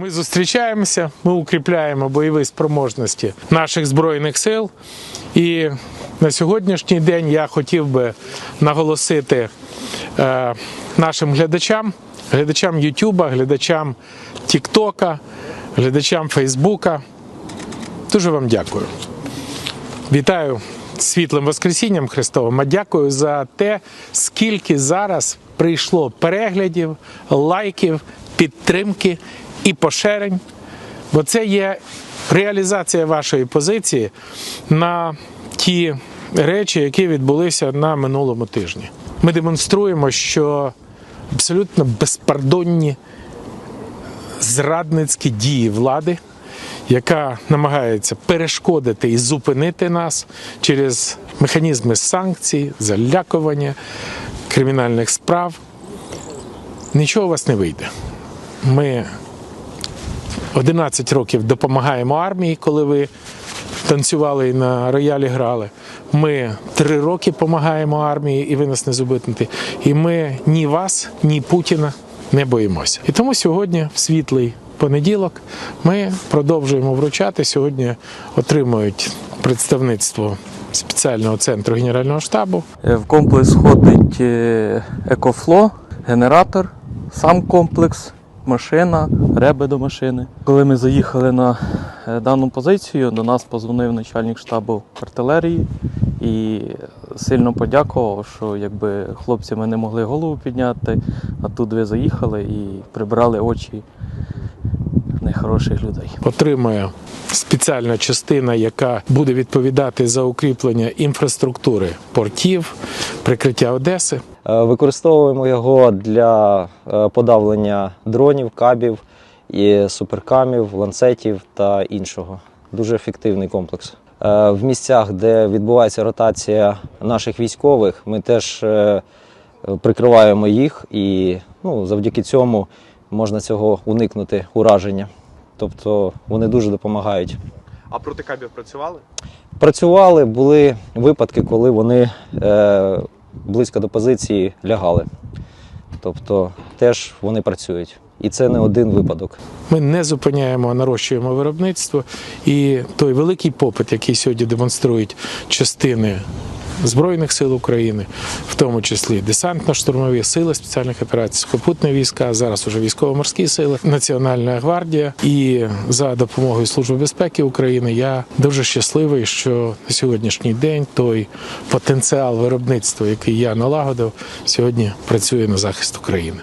Ми зустрічаємося, ми укріпляємо бойові спроможності наших збройних сил. І на сьогоднішній день я хотів би наголосити е, нашим глядачам, глядачам Ютуба, глядачам Тіктока, глядачам Фейсбука. Дуже вам дякую. Вітаю світлим Воскресінням Христовим. А дякую за те, скільки зараз прийшло переглядів, лайків, підтримки і поширень. Бо це є реалізація вашої позиції на ті речі, які відбулися на минулому тижні. Ми демонструємо, що абсолютно безпардонні зрадницькі дії влади, яка намагається перешкодити і зупинити нас через механізми санкцій, залякування, кримінальних справ. Нічого у вас не вийде. Ми 11 років допомагаємо армії, коли ви танцювали і на роялі грали. Ми три роки допомагаємо армії, і ви нас не зупините. І ми ні вас, ні Путіна не боїмося. І тому сьогодні, в світлий понеділок, ми продовжуємо вручати. Сьогодні отримують представництво спеціального центру Генерального штабу. Е, В комплекс входить е, екофло, генератор, сам комплекс, машина, реби до машини. Коли ми заїхали на е, дану позицію, до нас позвонив начальник штабу артилерії і сильно подякував, що якби хлопці ми не могли голову підняти, а тут ви заїхали і прибрали очі нехороших людей. отримує спеціальна частина, яка буде відповідати за укріплення інфраструктури портів, прикриття Одеси. Е, Використовуємо його для е, подавлення дронів, кабів, і суперкамів, ланцетів та іншого. Дуже ефективний комплекс. Е, В місцях, де відбувається ротація наших військових, ми теж прикриваємо їх, і ну, завдяки цьому можна цього уникнути ураження. Тобто вони дуже допомагають. А проти кабів працювали? Працювали, були випадки, коли вони е, близько до позиції лягали. Тобто теж вони працюють. І це не один випадок. Ми не зупиняємо, а нарощуємо виробництво. І той великий попит, який сьогодні демонструють частини Збройних сил України, в тому числі десантно-штурмові сили спеціальних операцій, сухопутні війська, зараз уже військово-морські сили, Національна гвардія. І за допомогою Служби безпеки України я дуже щасливий, що на сьогоднішній день той потенціал виробництва, який я налагодив, сьогодні працює на захист України.